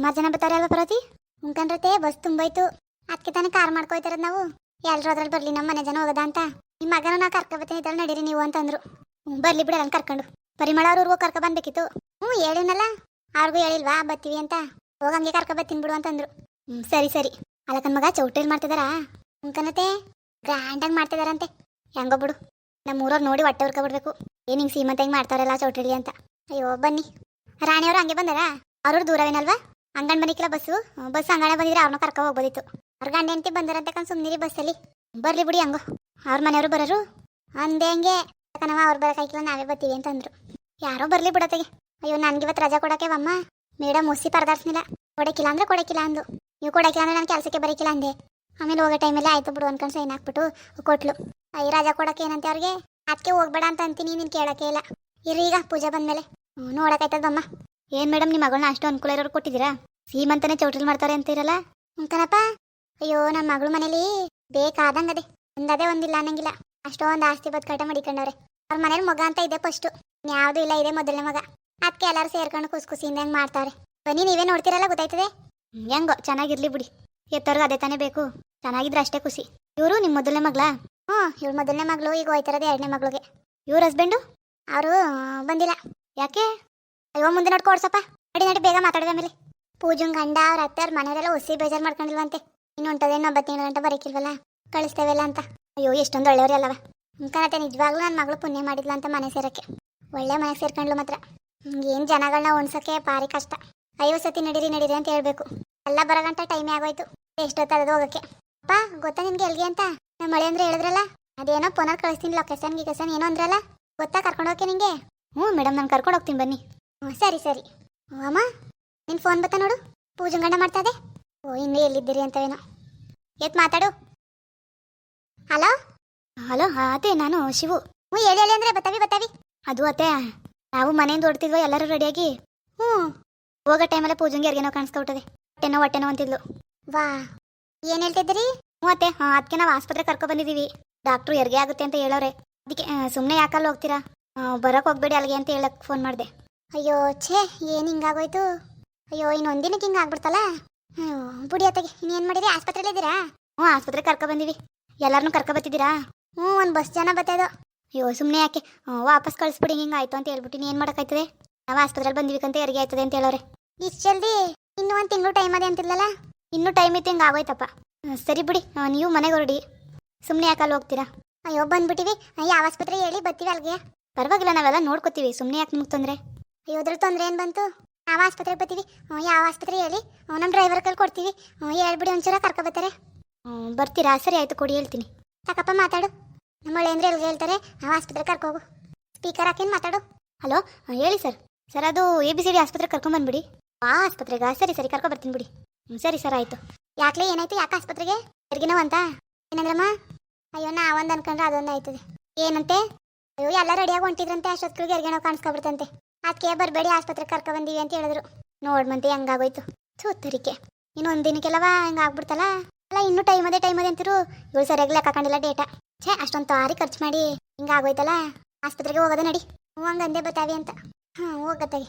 ಸುಮಾರು ಜನ ಬರ್ತಾರೆ ಅಲ್ವಾ ಪರ್ವತಿ? ಬಸ್ ತುಂಬೋಯ್ತು. ಅದಕ್ಕೆ ತಾನೇ ಕಾರ್ ಮಾಡ್ಕೊಯ್ತಾರದ್ ನಾವು. ಎಲ್ಲರೂ ಅದ್ರಲ್ಲಿ ಬರ್ಲಿ ನಮ್ಮ ಮನೆ ಜನ ಹೋಗದ ಅಂತ. ನಿಮ್ಮ ಮಗನ ನಾ ಕರ್ಕೊ ಬರ್ತೀನಿ ಇದ್ರಲ್ಲಿ ನಡೀರಿ ನೀವು ಅಂತಂದ್ರು. ಹ್ಞೂ ಬರ್ಲಿ ಬಿಡ ನಾನು ಕರ್ಕೊಂಡು. ಪರಿಮಳ ಅವ್ರ ಊರ್ಗೂ ಕರ್ಕೊ ಬಂದ್ಬೇಕಿತ್ತು. ಹ್ಞೂ ಹೇಳಿನಲ್ಲ ಅವ್ರಿಗೂ ಹೇಳಿಲ್ವಾ ಬತ್ತೀವಿ ಅಂತ. ಹೋಗಂಗೆ ಕರ್ಕೊ ಬರ್ತೀನಿ ಬಿಡು ಅಂತಂದ್ರು. ಹ್ಞೂ ಸರಿ ಸರಿ. ಅಲ್ಲಕನ್ ಮಗ, ಚೌಟ್ರಿಲ್ ಮಾಡ್ತಿದಾರಾ? ಉಂಕನತೆ ಗ್ರ್ಯಾಂಡಾಗಿ ಮಾಡ್ತಿದಾರಂತೆ. ಹೆಂಗೋ ಬಿಡು. ನಮ್ಮ ಊರವ್ರು ನೋಡಿ ಹೊಟ್ಟೆ ಹುರ್ಕೊಬಿಡ್ಬೇಕು ಏನು ಹಿಂಗೆ ಸೀಮಂತ ಹೆಂಗ್ ಮಾಡ್ತಾರಲ್ಲ ಚೌಟ್ರಿಲಿ ಅಂತ. ಅಯ್ಯೋ, ಬನ್ನಿ. ರಾಣಿಯವರು ಹಂಗೆ ಬಂದಾರಾ? ಅವ್ರವ್ರು ದೂರವೇನಲ್ವಾ? ಅಂಗಡಿ ಬಂದಿಕ್ಕಿಲ್ಲ ಬಸ್ಸು ಬಸ್ ಅಂಗಣ ಬಂದಿದ್ರೆ ಅವ್ರನ್ನ ಕರ್ಕೊ ಹೋಗ್ಬೋದಿತ್ತು. ಅವ್ರ ಗಂಡ ಹೆಂಡತಿ ಬಂದಾರಂತೆ ಕಣ್ ಬಸ್ಸಲ್ಲಿ. ಬರ್ಲಿ ಬಿಡಿ ಹಂಗೋ. ಅವ್ರ ಮನೆಯವರು ಬರೋರು. ಅಂದೆ ಹಂಗೆ ಯಾಕನವ ಅವ್ರು ಬರೋಕಾಯ್ಕಿಲ್ಲ ನಾವೇ ಬರ್ತೀವಿ ಅಂತಂದ್ರು. ಯಾರೋ ಬರ್ಲಿ ಬಿಡತ್ತೆಗೆ ಅಯ್ಯೋ, ನನ್ಗೆ ಇವತ್ತು ರಜಾ ಕೊಡಕ್ಕೆ ಅಮ್ಮ ಮೇಡಮ್ ಮುಸಿ ಪರದಾಡ್ಸ್ನಿಲ್ಲ. ಕೊಡಕ್ಕಿಲ್ಲ ಅಂದ್ರೆ ಕೊಡಕ್ಕಿಲ್ಲ ಅಂದು ನೀವು ಕೊಡಕ್ಕಿಲ್ಲ ಅಂದ್ರೆ ನಾನು ಕೆಲಸಕ್ಕೆ ಬರಕಿಲ್ಲ ಅಂದೆ. ಆಮೇಲೆ ಹೋಗೋ ಟೈಮಲ್ಲಿ ಆಯ್ತು ಬಿಡು ಅನ್ಕೊಂಡು ಸೈನ್ ಹಾಕ್ಬಿಟ್ಟು ಕೊಟ್ಲು. ಅಯ್ಯ, ರಜಾ ಕೊಡಕ್ಕೆ ಏನಂತೆ ಅವ್ರಿಗೆ? ಅದಕ್ಕೆ ಹೋಗ್ಬೇಡ ಅಂತ ಅಂತೀನಿ, ನೀನು ಕೇಳಕ್ಕೆ ಇಲ್ಲ. ಈಗ ಪೂಜೆ ಬಂದ್ಮೇಲೆ. ಹ್ಞೂ ನೋಡಕ್ಕಾಯ್ತದಮ್ಮ ಏನ್ ಮೇಡಮ್ ನಿಮ್ಮ ಮಗಳನ್ನ ಅಷ್ಟು ಅನುಕೂಲ ಇರೋರು ಕೊಟ್ಟಿದ್ದೀರಾ? ಸೀಮಂತನೇ ಚೌಟ್ರಿಲ್ ಮಾಡ್ತಾರೆ ಅಂತೀರಲ್ಲ ಕಣಪ್ಪ. ಅಯ್ಯೋ ನಮ್ಮ ಮಗಳು ಮನೇಲಿ ಬೇಕಾದಂಗದೆ ಒಂದದೇ ಒಂದಿಲ್ಲ ಅನ್ನಂಗಿಲ್ಲ. ಅಷ್ಟೊಂದು ಆಸ್ತಿ ಬದುಕಾಟ ಮಡಿಕೊಂಡವ್ರೆ. ಅವ್ರ ಮನೇಲಿ ಮಗ ಅಂತ ಇದೆ ಫಸ್ಟು. ಯಾವ್ದು ಇಲ್ಲ ಇದೆ ಮೊದಲನೇ ಮಗ. ಅದಕ್ಕೆ ಎಲ್ಲರೂ ಸೇರ್ಕೊಂಡು ಖುಷಿ ಖುಷಿಯಿಂದ ಹೆಂಗ್ ಮಾಡ್ತಾರೆ. ಬನ್ನಿ ನೀವೇ ನೋಡ್ತೀರಲ್ಲ ಗೊತ್ತಾಯ್ತದೆ? ಹೆಂಗೋ ಚೆನ್ನಾಗಿರ್ಲಿ ಬಿಡಿ. ಎತ್ತವ್ರಿಗೆ ಅದೇ ತಾನೇ ಬೇಕು. ಚೆನ್ನಾಗಿದ್ರೆ ಅಷ್ಟೇ ಖುಷಿ. ಇವರು ನಿಮ್ಮ ಮೊದಲನೇ ಮಗ್ಳಾ? ಹ್ಞೂ ಇವ್ರ ಮೊದಲನೇ ಮಗಳು ಈಗ ಹೋಯ್ತಾರದು ಎರಡನೇ ಮಗಳಿಗೆ. ಇವ್ರ ಹಸ್ಬೆಂಡು ಅವರು ಬಂದಿಲ್ಲ. ಯಾಕೆ? ಅಯ್ಯೋ, ಮುಂದೆ ನೋಡ್ಕೊ ಓಡ್ಸಪ್ಪ. ನಡಿ ನಡಿ, ಬೇಗ ಮಾತಾಡಿದ ಮೇಲೆ ಪೂಜನ್ ಗಂಡ, ಅವ್ರ ಅತ್ತಾರ ಮನೆಯವರೆಲ್ಲ ಹೊಸಿ ಬೇಜಾರು ಮಾಡ್ಕೊಂಡಿಲ್ವಂತೆ. ಇನ್ನು ಉಂಟದೇನು ಒಬ್ಬ ತಿಂಗಳ ಗಂಟೆ ಬರೀಕಿಲ್ವಲ್ಲ? ಕಳಿಸ್ತೇವೆಲ್ಲ ಅಂತ. ಅಯ್ಯೋ, ಎಷ್ಟೊಂದು ಒಳ್ಳೆಯವ್ರಿ ಅಲ್ಲವ. ಕಣತೆ ನಿಜವಾಗ್ಲೂ ನನ್ನ ಮಗಳು ಪುಣ್ಯ ಮಾಡಿದ್ಲ ಅಂತ ಮನೆ ಸೇರಕ್ಕೆ. ಒಳ್ಳೆ ಮನೆ ಸೇರ್ಕೊಂಡ್ಲು ಮಾತ್ರ. ಏನು ಜನಗಳನ್ನ ಉಣ್ಸೋಕೆ ಭಾರಿ ಕಷ್ಟ. ಐವತ್ತು ಸತಿ ನಡೀರಿ ನಡೀರಿ ಅಂತ ಹೇಳ್ಬೇಕು. ಎಲ್ಲ ಬರಗಂಟ ಟೈಮೇ ಆಗೋಯ್ತು. ಎಷ್ಟೊತ್ತದ ಹೋಗಕ್ಕೆ. ಅಪ್ಪ, ಗೊತ್ತಾ ನಿಮ್ಗೆ ಎಲ್ಲಿಗೆ ಅಂತ? ನಮ್ಮ ಮಳೆ ಅಂದ್ರೆ ಹೇಳಿದ್ರಲ್ಲ? ಅದೇನೋ ಪುನರ್ ಕಳಿಸ್ತೀನಿ ಲೊಕೇಶನ್ ಗಿಕೇಶನ್ ಏನೋ ಅಂದ್ರಲ್ಲ? ಗೊತ್ತಾ ಕರ್ಕೊಂಡು ಹೋಗಕ್ಕೆ ನಿಂಗೆ? ಹ್ಞೂ, ಮೇಡಮ್, ನಾನು ಕರ್ಕೊಂಡು ಹೋಗ್ತೀನಿ ಬನ್ನಿ. ಹ್ಞೂ ಸರಿ ಸರಿ. ಅಮ್ಮ ನಿನ್ನ ಫೋನ್ ಬತ್ತಾ ನೋಡು. ಪೂಜೆ ಗಂಡ ಮಾಡ್ತಾ ಇದೆ. ಓ ಇನ್ನೇ ಎಲ್ಲಿದ್ದೀರಿ ಅಂತವೇನೋ. ಎತ್ ಮಾತಾಡು. ಹಲೋ? ಹಲೋ ಅದೇ ನಾನು ಶಿವು. ಹ್ಞೂ ಹೇಳಿ ಹೇಳಿ ಅಂದ್ರೆ ಬತ್ತಾವಿ ಬತ್ತಾವಿ. ಅದು ಅತ್ತೆ ನಾವು ಮನೆಯಿಂದ ಹೊಡ್ತಿದ್ವ ಎಲ್ಲರೂ ರೆಡಿಯಾಗಿ ಹ್ಞೂ. ಹೋಗೋ ಟೈಮಲ್ಲೇ ಪೂಜೆಗೆ ಯಾರಿಗೇನೋ ಕಾಣಿಸ್ಕೊಬಿಟ್ಟದೆ ಹೊಟ್ಟೆನೋ ಹೊಟ್ಟೆನೋ ಅಂತಿದ್ಲು. ವಾ. ಏನು ಹೇಳ್ತಿದ್ದೀರಿ? ಹ್ಞೂ ಅತ್ತೆ ಹಾಂ ಅದಕ್ಕೆ ನಾವು ಆಸ್ಪತ್ರೆ ಕರ್ಕೊ ಬಂದಿದ್ದೀವಿ. ಡಾಕ್ಟ್ರು ಎರ್ಗೆ ಆಗುತ್ತೆ ಅಂತ ಹೇಳೋರೆ. ಅದಕ್ಕೆ ಸುಮ್ಮನೆ ಯಾಕಲ್ಲ ಹೋಗ್ತೀರಾ? ಬರೋಕೆ ಹೋಗ್ಬೇಡಿ ಅಲ್ಲಿಗೆ ಅಂತ ಹೇಳಕ್ಕೆ ಫೋನ್ ಮಾಡಿದೆ. ಅಯ್ಯೋ, ಛೇ, ಏನು ಹಿಂಗಾಗೋಯ್ತು? ಅಯ್ಯೋ, ಇನ್ನೊಂದು ಒಂದಿನಕ್ಕೆ ಹಿಂಗೆ ಆಗ್ಬಿಡ್ತಲ್ಲ? ಅಯ್ಯೋ, ಬುಡಿ ಅತ್ತಗೆ ಏನು ಮಾಡಿದೀನಿ ಆಸ್ಪತ್ರೆಯಲ್ಲಿ ಇದ್ದೀರಾ? ಹ್ಞೂ, ಆಸ್ಪತ್ರೆಗೆ ಕರ್ಕೊ ಬಂದಿವಿ. ಎಲ್ಲರನ್ನೂ ಕರ್ಕೊ ಬತ್ತಿದ್ದೀರಾ ಹ್ಞೂ, ಒಂದು ಬಸ್ ಜನ ಬತ್ತೈದು ಅಯ್ಯೋ ಸುಮ್ಮನೆ ಯಾಕೆ? ವಾಪಸ್ ಕಳಿಸ್ಬಿಡಿ, ಹಿಂಗೆ ಆಯ್ತು ಅಂತ ಹೇಳ್ಬಿಟ್ಟು ಏನು ಮಾಡೋಕ್ಕಾಯ್ತದೆ? ನಾವು ಆಸ್ಪತ್ರೆಗೆ ಬಂದಿವಿ ಅಂತ ಹೆರಿಗೆ ಆಯ್ತದೆ ಅಂತ ಹೇಳೋರೆ. ಇಷ್ಟು ಜಲ್ದಿ? ಇನ್ನೂ ಒಂದು ತಿಂಗಳು ಟೈಮ್ ಅದೇ ಅಂತಿಲ್ಲಲ್ಲ ಇನ್ನೂ ಟೈಮ್ ಇತ್ತು, ಹಿಂಗೆ ಆಗೋಯ್ತಪ್ಪ. ಸರಿ ಬಿಡಿ ನೀವು ಮನೆಗೆ ಹೊರಡಿ. ಸುಮ್ಮನೆ ಯಾಕೆ ಅಲ್ಲಿ ಹೋಗ್ತೀರಾ? ಅಯ್ಯೋ, ಬಂದ್ಬಿಟ್ಟಿವಿ. ಯಾವ ಆಸ್ಪತ್ರೆ ಹೇಳಿ ಬರ್ತೀವಿ ಅಲ್ಲಿಗೆ ಪರವಾಗಿಲ್ಲ, ನಾವೆಲ್ಲ ನೋಡ್ಕೋತೀವಿ. ಸುಮ್ಮನೆ ಯಾಕೆ ನಿಮ್ಗೆ ತೊಂದರೆ? ಅದ್ರ ತೊಂದರೆ ಏನು ಬಂತು? ನಾವು ಆಸ್ಪತ್ರೆಗೆ ಬರ್ತೀವಿ? ಯಾವ ಆಸ್ಪತ್ರೆ ಹೇಳಿ? ನಮ್ಮ ಡ್ರೈವರ್ ಕಲ್ ಕೊಡ್ತೀವಿ ಹೇಳ್ಬಿಡಿ, ಒಂಚೂರ ಕರ್ಕೊ ಬರ್ತಾರೆ. ಬರ್ತೀರಾ? ಸರಿ, ಆಯ್ತು, ಕೊಡಿ, ಹೇಳ್ತೀನಿ. ಸಾಕಪ್ಪ ಮಾತಾಡು. ನಮ್ಮ ಒಳ್ಳೆ ಅಂದ್ರೆ ಹೇಳ್ತಾರೆ? ನಾವು ಆಸ್ಪತ್ರೆ ಕರ್ಕೋಗು ಸ್ಪೀಕರ್ ಹಾಕೇನು ಮಾತಾಡು? ಹಲೋ ಹೇಳಿ ಸರ್ ಸರ್ ಅದು ಎ ಬಿ ಸಿ ಡಿ ಆಸ್ಪತ್ರೆ ಕರ್ಕೊಂಬಂದ್ಬಿಡಿ ಆ ಆಸ್ಪತ್ರೆಗೆ ಸರಿ ಸರಿ, ಕರ್ಕೊ ಬರ್ತೀನಿ ಬಿಡಿ. ಸರಿ ಸರ್ ಆಯ್ತು. ಯಾಕ್ಲೆ ಏನಾಯ್ತು? ಯಾಕೆ ಆಸ್ಪತ್ರೆಗೆ? ಅಂತ? ಏನಂದ್ರಮ್ಮ? ಅಯ್ಯೋ ನಾ ಒಂದು ಅನ್ಕೊಂಡ್ರೆ ಅದೊಂದು ಆಯ್ತದೆ. ಏನಂತೆ? ಅಯ್ಯೋ, ಎಲ್ಲ ರೆಡಿಯಾಗಿ ಹೊಂಟಿದ್ರಂತೆ. ಅಷ್ಟೊತ್ತಿಗೆ ಹೆರ್ಗಿನವ್ ಕಾಣಿಸ್ಕೊಬಿಡ್ತಂತೆ. ಅದಕ್ಕೆ ಬರಬೇಡಿ ಆಸ್ಪತ್ರೆ ಕರ್ಕೊ ಬಂದೀವಿ ಅಂತ ಹೇಳಿದ್ರು. ನೋಡ್ಮಂತೆ ಹೆಂಗಾಗೋಯ್ತು. ತೂತರಿಕೆ ಇನ್ನು ಒಂದು ದಿನಕ್ಕೆಲ್ಲವ ಹಂಗೆ ಆಗ್ಬಿಡ್ತಲ್ಲ? ಅಲ್ಲ, ಇನ್ನೂ ಟೈಮ್ ಅದೇ ಟೈಮ್ ಅದೇ ಅಂತಿರು. ಇವಳು ಸರಿಯಾಗಿ ಲೆಕ್ಕ ಕಂಡಿಲ್ಲ ಡೇಟಾ. ಛೇ, ಅಷ್ಟೊಂದು ತಾರಿ ಖರ್ಚು ಮಾಡಿ ಹಿಂಗೆ ಆಗೋಯ್ತಲ್ಲ? ಆಸ್ಪತ್ರೆಗೆ ಹೋಗೋದ ನಡಿ. ಹ್ಞೂ, ಹಂಗೆ ಅಂದೇ ಬತ್ತಾವಿ ಅಂತ. ಹಾಂ ಹೋಗತ್ತಾಗಿ.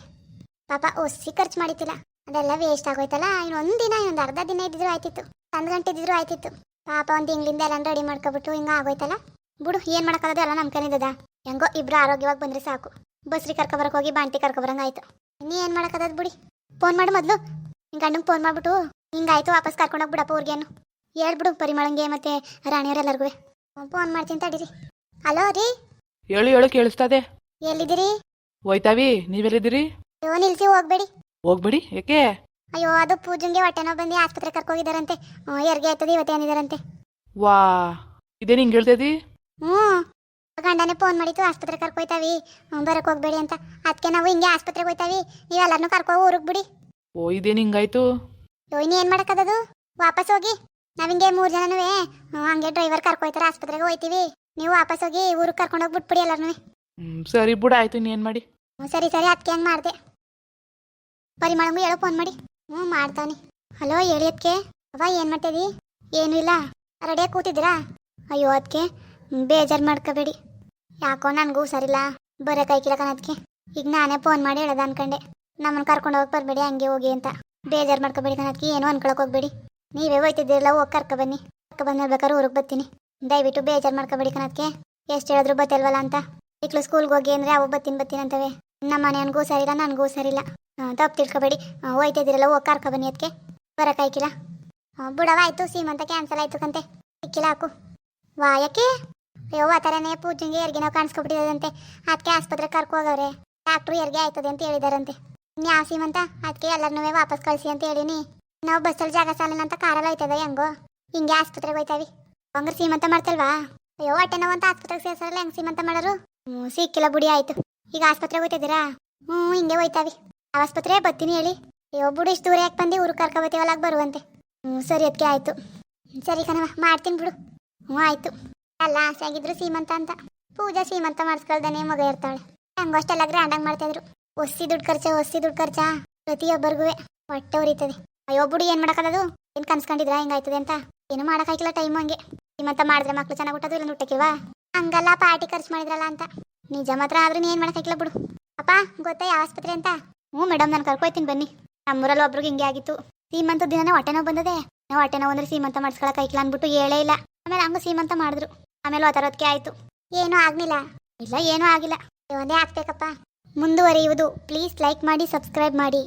ಪಾಪ, ಒಸಿ ಖರ್ಚು ಮಾಡಿತ್ತಿಲ್ಲ. ಅದೆಲ್ಲ ವೇಸ್ಟ್ ಆಗೋಯ್ತಲ್ಲ? ಇನ್ನೊಂದು ದಿನ, ಇನ್ನೊಂದು ಅರ್ಧ ದಿನ ಇದ್ದಿದ್ರು ಆಯ್ತಿತ್ತು. ಒಂದು ಗಂಟೆ ಇದ್ದಿದ್ರು ಆಯ್ತಿತ್ತು. ಪಾಪ, ಒಂದು ತಿಂಗಳಿಂದ ಎಲ್ಲ ರೆಡಿ ಮಾಡ್ಕೊಬಿಟ್ಟು ಹಿಂಗೆ ಆಗೋಯ್ತಲ್ಲ? ಬಿಡು, ಏನು ಮಾಡೋಕ್ಕಾಗದು ಎಲ್ಲ ನಮ್ಮ ಕನಿದದ ಹೆಂಗೋ ಇಬ್ಬರು ಆರೋಗ್ಯವಾಗಿ ಬಂದ್ರೆ ಸಾಕು. ಬಸ್ರಿ ಕರ್ಕೊಬರಕ್ಕೆ ಹೋಗಿ ಬಾಂಟಿ ಕರ್ಕೊಬರಂಗಾಯ್ತು ಇನ್ನೂ ಏನು ಮಾಡಕದ ಬಿಡಿ? ಫೋನ್ ಮಾಡು ಮೊದಲು. ನಿನ್ನ ಗಂಡಂಗೆ ಫೋನ್ ಮಾಡ್ಬಿಟ್ಟು ಹಿಂಗಾಯ್ತು ವಾಪಸ್ ಕರ್ಕೊಂಡೋಗಿ ಬಿಡಪ್ಪ ಊರಿಗೇನು. ಹೇಳ್ಬಿಡು ಪರಿಮಳಂಗೆ ಮತ್ತೆ ರಾಣಿಯವರೆಲ್ಲರಿಗೂ ಫೋನ್ ಮಾಡ್ತೀನಿ ತಡೀರಿ. ಹಲೋ ರೀ? ಹೇಳು ಹೇಳು ಕೇಳಿಸ್ತದೆ. ಎಲ್ಲಿದ್ದೀರಿ? ಹೋಯ್ತಾವಿ ನೀವೆಲ್ಲಿದ್ದೀರಿ? ಅಯ್ಯೋ ನಿಲ್ಸಿ ಹೋಗ್ಬೇಡಿ. ಹೋಗ್ಬೇಡಿ ಯಾಕೆ ಅಯ್ಯೋ ಅದು ಪೂಜಂಗೆ ಹೊಟ್ಟೆ ನೋವು ಬಂದು ಆಸ್ಪತ್ರೆ ಕರ್ಕೋಗಿದಾರಂತೆ ಹೆರಿಗೆ ಆಯ್ತದೆ ಇವತ್ತೇ ಅಂದಿದಾರಂತೆ ವಾ ಇದೇನು ಹಿಂಗೆ ಹೇಳ್ತೈತಿ ಹ್ಞೂ ಗಂಡನೇ ಫೋನ್ ಮಾಡಿತ್ತು ಆಸ್ಪತ್ರೆ ಕರ್ಕೊಯ್ತಾವಿ. ಬರಕ್ಕೆ ಹೋಗ್ಬೇಡಿ ಅಂತ. ಅದಕ್ಕೆ ನಾವು ಹಿಂಗೆ ಆಸ್ಪತ್ರೆಗೆ ಹೋಯ್ತಾವಿ. ನೀವು ಎಲ್ಲರನ್ನೂ ಕರ್ಕೊ ಊರಿಗೆ ಬಿಡಿ. ಓ ಇದೇನು ಹಿಂಗಾಯ್ತು? ಓ ಇನ್ನು ಏನು ಮಾಡೋಕ್ಕದದು? ವಾಪಸ್ ಹೋಗಿ. ಹಿಂಗೆ ಮೂರು ಜನನೂ ಹಂಗೆ ಡ್ರೈವರ್ ಕರ್ಕೊಯ್ತಾರೆ ಆಸ್ಪತ್ರೆಗೆ ಹೋಯ್ತೀವಿ. ನೀವು ವಾಪಸ್ ಹೋಗಿ ಊರಿಗೆ ಕರ್ಕೊಂಡು ಹೋಗಿ ಬಿಟ್ಬಿಡಿ ಎಲ್ಲರನ್ನೂ ಹ್ಮ್, ಸರಿ ಬಿಡು ಆಯ್ತು ಇನ್ನೇನು ಮಾಡಿ? ಹ್ಞೂ ಸರಿ ಸರಿ ಅದಕ್ಕೆ ಹಂಗೆ ಮಾಡಿದೆ. ಪರಿಮಳಂಗು ಹೇಳು ಫೋನ್ ಮಾಡಿ. ಹ್ಞೂ ಮಾಡ್ತಾನೆ ಹಲೋ ಹೇಳಿ ಅದಕ್ಕೆ ಅವ ಏನು ಮಾಡ್ತೀವಿ ಏನೂ ಇಲ್ಲ. ರೆಡಿಯಾಗಿ ಕೂತಿದ್ದೀರಾ? ಅಯ್ಯೋ ಅದಕ್ಕೆ ಬೇಜಾರು ಮಾಡ್ಕೋಬೇಡಿ. ಯಾಕೋ ನನಗೂ ಸರಿಲ್ಲ. ಬರೋಕಾಯ್ಕಿಲ್ಲ ಕಣದಕ್ಕೆ ಈಗ ನಾನೇ ಫೋನ್ ಮಾಡಿ ಹೇಳೋದು ಅನ್ಕಂಡೆ. ನಮ್ಮನ್ನು ಕರ್ಕೊಂಡು ಹೋಗಿ ಬರಬೇಡಿ, ಹಂಗೆ ಹೋಗಿ ಅಂತ. ಬೇಜಾರು ಮಾಡ್ಕೋಬೇಡಿ ಕಣಕ್ಕೆ ಏನು ಅನ್ಕೊಳಕ್ ಹೋಗ್ಬೇಡಿ. ನೀವೇ ಹೋಯ್ತಿದ್ದೀರಲ್ಲ, ಹೋಗಿ ಕರ್ಕೊ ಬನ್ನಿ. ಕರ್ಕೊ ಬಂದ ಬೇಕಾದ್ರೆ ಊರಿಗೆ ಬರ್ತೀನಿ. ದಯವಿಟ್ಟು ಬೇಜಾರು ಮಾಡ್ಕೋಬೇಡಿ ಕಣಕ್ಕೆ ಎಷ್ಟು ಹೇಳಿದ್ರು ಬತ್ತಲ್ವಲ್ಲ ಅಂತ. ಮಕ್ಳು ಸ್ಕೂಲ್ಗೆ ಹೋಗಿ ಅಂದರೆ ಅವು ಬತ್ತೀನಿ ಬತ್ತೀನಿ ಅಂತವೆ. ನಮ್ಮ ಮನೆಯನ್ಗೂ ಸರಿಲ್ಲ, ನನಗೂ ಸರಿಲ್ಲ. ತಪ್ಪು ತಿಳ್ಕೊಬೇಡಿ. ಹೋಯ್ತಿದ್ದೀರಲ್ಲ, ಹೋಗಿ ಕರ್ಕೊ ಬನ್ನಿ ಅದಕ್ಕೆ ಬರೋಕಾಯ್ಕಿಲ್ಲ ಬಿಡವಾಯ್ತು, ಸೀಮಂತ ಕ್ಯಾನ್ಸಲ್ ಆಯ್ತು ಕಂತೆ. ಇಕ್ಕಿಲ್ಲ ಹಾಕು. ವಾ ಯಾಕೆ ಅಯ್ಯೋ, ಆ ಥರನೇ ಪೂಜೆಗೆ ಯಾರಿಗೆ ನಾವು ಕಾಣಿಸ್ಕೊಬಿಟ್ಟಿದಂತೆ ಅದಕ್ಕೆ ಆಸ್ಪತ್ರೆ ಕರ್ಕೊ ಹೋಗವ್ರೆ. ಡಾಕ್ಟ್ರು ಯಾರಿಗೆ ಆಯ್ತದೆ ಅಂತ ಹೇಳಿದಾರಂತೆ. ಯಾವ ಸೀಮಂತ? ಅದಕ್ಕೆ ಎಲ್ಲರನ್ನೂ ವಾಪಸ್ ಕಳಿಸಿ ಅಂತ ಹೇಳಿನಿ. ನಾವು ಬಸ್ಸಲ್ಲಿ ಜಾಗ ಸಾಲಲ್ಲ ಅಂತ ಕಾರಲ್ಲಿ ಹೋಯ್ತದ ಹೆಂಗೋ. ಹಿಂಗೆ ಆಸ್ಪತ್ರೆಗೆ ಹೋಯ್ತಾವಿ. ಹಂಗ್ರೆ ಸೀಮಂತ ಮಾಡ್ತಲ್ವಾ? ಅಯ್ಯೋ, ಹೊಟ್ಟೆ ನಾವು ಅಂತ ಆಸ್ಪತ್ರೆಗೆ ಸೇರ್ಸಲ್ಲ ಹೆಂಗ್ ಸೀಮಂತ ಮಾಡೋರು? ಹ್ಞೂ, ಸಿಕ್ಕಿಲ್ಲ ಬುಡಿ, ಆಯಿತು. ಈಗ ಆಸ್ಪತ್ರೆಗೆ ಹೋಯ್ತಿದ್ದೀರಾ? ಹ್ಞೂ, ಹಿಂಗೆ ಹೋಯ್ತಾವಿ. ಆಸ್ಪತ್ರೆ ಬರ್ತೀನಿ ಹೇಳಿ. ಅಯ್ಯೋ, ಬುಡು, ಇಷ್ಟು ದೂರ ಯಾಕೆ ಬಂದು? ಊರು ಕರ್ಕೊಬತ್ತೀವಲ್ಲ ಬರುವಂತೆ. ಹ್ಞೂ, ಸರಿ ಅದಕ್ಕೆ ಆಯಿತು. ಸರಿ ಕಣವ ಮಾಡ್ತೀನಿ ಬಿಡು. ಹ್ಞೂ, ಆಯ್ತು. ಅಲ್ಲ ಆಸೆ ಸೀಮಂತ ಅಂತ. ಪೂಜಾ ಸೀಮಂತ ಮಾಡಿಸ್ಕೊಳ್ದೇನೆ ಮಗ ಇರ್ತಾಳೆ. ಹಂಗ ಅಷ್ಟೆಲ್ಲ ಗ್ರ್ಯಾಂಡಾಗಿ ಮಾಡ್ತಾಯಿದ್ರು ಒಸಿ ದುಡ್ಡು ಖರ್ಚ ಒಸಿ ದುಡ್ಡು ಖರ್ಚಾ. ಪ್ರತಿಯೊಬ್ಬರಿಗೂ ಹೊಟ್ಟೆ ಉರಿತದೆ. ಅಯ್ಯೋ, ಬುಡಿ ಏನು ಮಾಡೋಕ್ಕದು ಏನು ಕನ್ಸ್ಕೊಂಡಿದ್ರಾ? ಹಿಂಗಾಯ್ತದೆ ಅಂತ? ಏನು ಮಾಡೋಕ್ಕಾಗಿಲ್ಲ ಟೈಮ್ ಹಂಗೆ. ಸೀಮಂತ ಮಾಡಿದ್ರೆ ಮಕ್ಳು ಚೆನ್ನಾಗಿ ಹುಟ್ಟೋದು ಇಲ್ಲ ಹುಟ್ಟಕ್ಕಿಲ್ವಾ ಹಂಗಲ್ಲ ಪಾರ್ಟಿ ಖರ್ಚು ಮಾಡಿದ್ರಲ್ಲ ಅಂತ. ನಿಜ ಮಾತ್ರ ಆದ್ರೂ ಏನು ಮಾಡೋಕ್ಕಾಗಿಲ್ಲ ಬಿಡು. ಅಪ್ಪ, ಗೊತ್ತಾ ಆಸ್ಪತ್ರೆ ಅಂತ? ಹ್ಞೂ ಮೇಡಮ್ ನಾನು ಕರ್ಕೊಯ್ತೀನಿ ಬನ್ನಿ. ನಮ್ಮೂರಲ್ಲಿ ಒಬ್ರಿಗೆ ಹಿಂಗೆ ಆಗಿತ್ತು. ಸೀಮಂತ ದಿನನೇ ಹೊಟ್ಟೆ ಬಂದದೆ. ನಾವು ಹೊಟ್ಟೆ ನೋವು ಅಂದ್ರೆ ಸೀಮಂತ ಮಾಡಿಸ್ಕೊಳಕ್ಕಾಗಿಲ್ಲ ಅಂದ್ಬಿಟ್ಟು ಹೇಳೇ ಇಲ್ಲ. ಆಮೇಲೆ ಹಂಗ ಸೀಮಂತ ಮಾಡಿದ್ರು. ಆಮೇಲೆ ಒತ್ತರೋದಕ್ಕೆ ಆಯ್ತು. ಏನೂ ಆಗ್ಲಿಲ್ಲ. ಇಲ್ಲ, ಏನೂ ಆಗಿಲ್ಲ. ಒಂದೇ ಆಗ್ಬೇಕಪ್ಪ. ಮುಂದುವರಿಯುವುದು. ಪ್ಲೀಸ್ ಲೈಕ್ ಮಾಡಿ, ಸಬ್ಸ್ಕ್ರೈಬ್ ಮಾಡಿ.